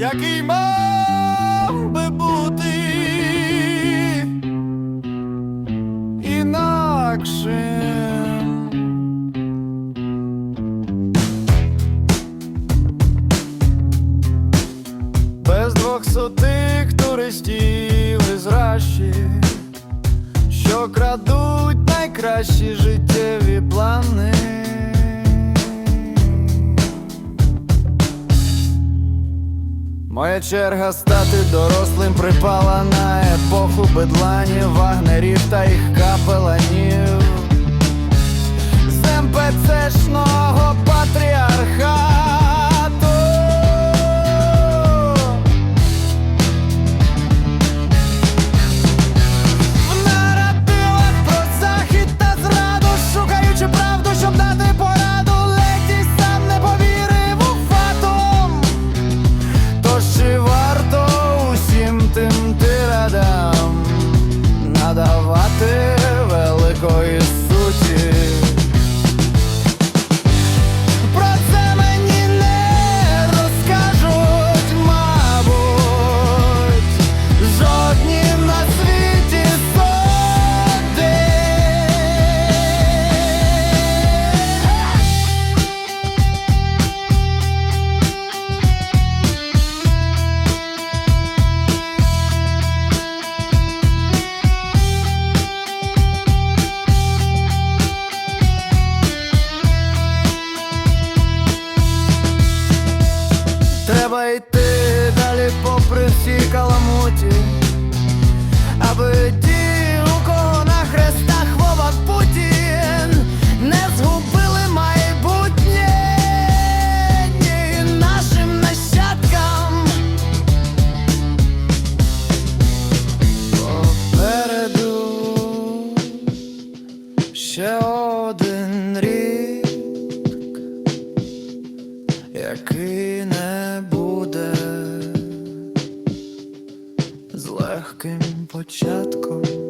який мав би бути інакшим. Без двохсотих туристів із Раші, що крадуть найкращі життєві плани. Моя черга стати дорослим припала на епоху бедланів, вагнерів та їх капеланів. Йти далі попри всі каламуті, аби ті, у кого на хрестах Вова Путін, не згубили майбутнє ні нашим нащадкам. Попереду ще один рік який не буде з легким початком.